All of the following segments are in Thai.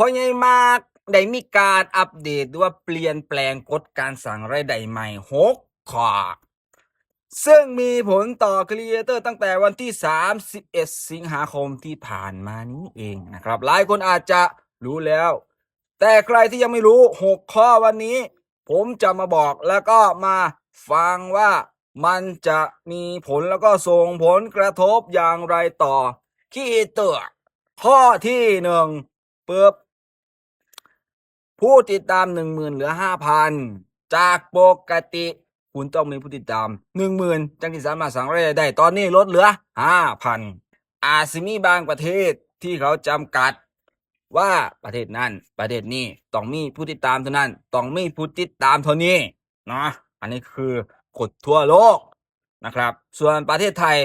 พอใหญ่มากได้มีการอัปเดตหรือว่าเปลี่ยนแปลงกฎการสั่งรายได้ใหม่หกข้อซึ่งมีผลต่อครีเอเตอร์ตั้งแต่วันที่ 31 สิงหาคมที่ผ่านมานี้เองนะครับ หลายคนอาจจะรู้แล้ว แต่ใครที่ยังไม่รู้ 6 ข้อวันนี้ ผมจะมาบอกแล้วก็มาฟังว่ามันจะมีผลแล้วก็ส่งผลกระทบอย่างไรต่อครีเอเตอร์ข้อที่หนึ่งปึ๊บ ผู้ติดตามหนึ่งหมื่นเหลือห้าพันจากปกติคุณต้องมีผู้ติดตามหนึ่งหมื่นจังที่สามารถสั่งรายได้ได้ตอนนี้ลดเหลือห้าพันอาจสิมีบางประเทศที่เขาจำกัดว่าประเทศนั้นประเทศนี้ต้องมีผู้ติดตามเท่านั้นต้องมีผู้ติดตามเท่านี้นะอันนี้คือกฎทั่วโลกนะครับ ส่วนประเทศไทย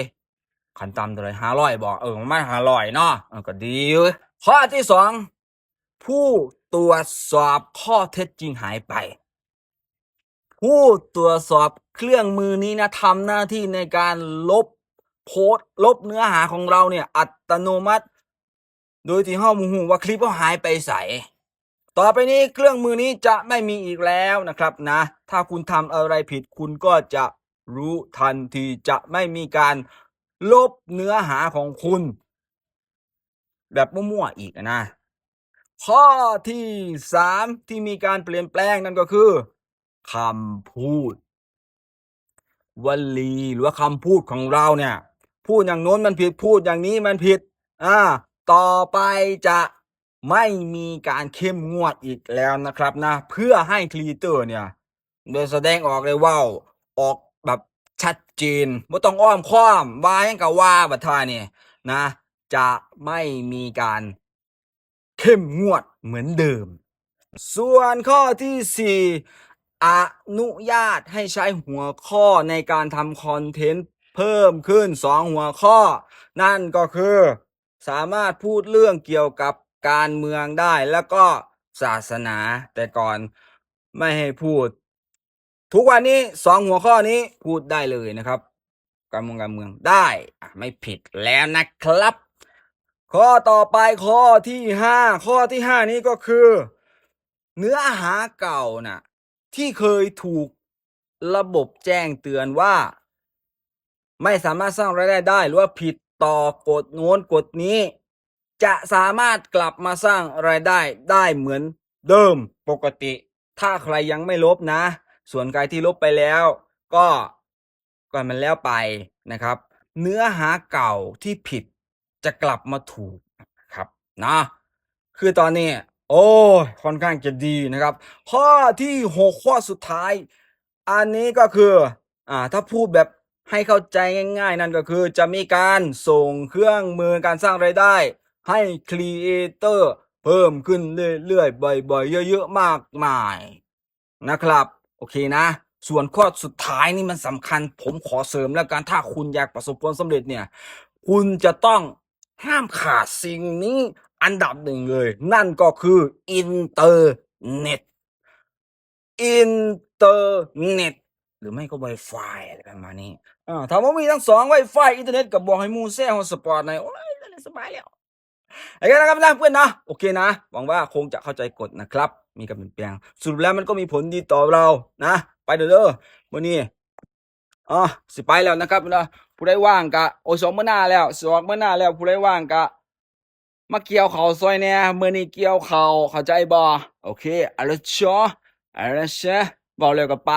ขันต่ำเท่าไหรห้าร้อยบอกเออมันห้าร้อยเนาะก็ดีเว้ยข้อที่สอง ผู้ตรวจสอบข้อเท็จจริงหายไป ผู้ตรวจสอบเครื่องมือนี้นะทำหน้าที่ในการลบโพสลบเนื้อหาของเราเนี่ยอัตโนมัติ โดยที่ห้องมูหูว่าคลิปเขาหายไปใสต่อไปนี้เครื่องมือนี้จะไม่มีอีกแล้วนะครับนะ ถ้าคุณทำอะไรผิดคุณก็จะรู้ทันทีจะไม่มีการลบเนื้อหาของคุณ แบบมั่วๆอีกนะ ข้อที่สามที่มีการเปลี่ยนแปลงนั่นก็คือคำพูดวลีหรือว่าคำพูดของเราเนี่ย พูดอย่างโน้นมันผิดพูดอย่างนี้มันผิด อ่า ต่อไปจะไม่มีการเข้มงวดอีกแล้วนะครับนะ เพื่อให้ครีเอเตอร์เนี่ย โดยแสดงออกเลยว่าออกแบบชัดเจนไม่ต้องอ้อมค้อมว่ายังกับว่าบัทาเนี่ยนะ จะไม่มีการ เข้มงวดเหมือนเดิม ส่วนข้อที่สี่อนุญาตให้ใช้หัวข้อในการทำคอนเทนต์เพิ่มขึ้นสองหัวข้อ นั่นก็คือ สามารถพูดเรื่องเกี่ยวกับการเมืองได้แล้วก็ศาสนาแต่ก่อนไม่ให้พูด ทุกวันนี้สองหัวข้อนี้พูดได้เลยนะครับ การเมืองการเมืองได้ไม่ผิดแล้วนะครับ ข้อต่อไปข้อที่ห้าข้อที่ห้านี้ก็คือ เนื้อหาเก่าน่ะที่เคยถูกระบบแจ้งเตือนว่า ไม่สามารถสร้างรายได้ได้ หรือว่าผิดต่อกฎโน้นกฎนี้ จะสามารถกลับมาสร้างรายได้ได้เหมือนเดิมปกติ ถ้าใครยังไม่ลบนะ ส่วนใครที่ลบไปแล้ว ก็ก็มันแล้วไปนะครับ เนื้อหาเก่าที่ผิด จะกลับมาถูกครับนะคือตอนนี้ โอ้ค่อนข้างจะดีนะครับ ข้อที่หกข้อสุดท้าย อันนี้ก็คืออ่าถ้าพูดแบบให้เข้าใจง่าย ๆ นั่นก็คือจะมีการส่งเครื่องมือการสร้างรายได้ ให้ครีเอเตอร์เพิ่มขึ้นเรื่อยๆบ่อยๆเยอะๆมากมายนะครับ โอเคนะ ส่วนข้อสุดท้ายนี่มันสำคัญ ผมขอเสริมแล้วกันถ้าคุณอยากประสบผลสำเร็จเนี่ย คุณจะต้อง ห้ามขาดสิ่งนี้อันดับหนึ่งเลย นั่นก็คืออินเตอร์เน็ต อินเตอร์เน็ต หรือไม่ก็ Wi-Fi อะไรประมาณนี้อ่าถ้าว่ามีทั้งสอง Wi-Fi อินเทอร์เน็ตกับบอกให้มูแซ่ฮอสปอร์ตในอยโอ้ยสบายแล้วโอเคนะครับนะเพื่อนนะโอเคนะ หวังว่าคงจะเข้าใจกฎนะครับ มีการเปลี่ยนแปลงสรุปแล้วมันก็มีผลดีต่อเรานะ ไปเด้อเด้อวันนี้ อ๋อสิไปแล้วนะครับนะผู้ได้ว่างกะโอ้สองมื้อหน้าแล้วสองมื้อหน้าแล้วผู้ได้ว่างกะมาเกี่ยวเขาซอยแหน่มื้อนี้เกี่ยวเขาเข้าใจบ่โอเคอะไรชออะไรชะบอกเลยก็ไป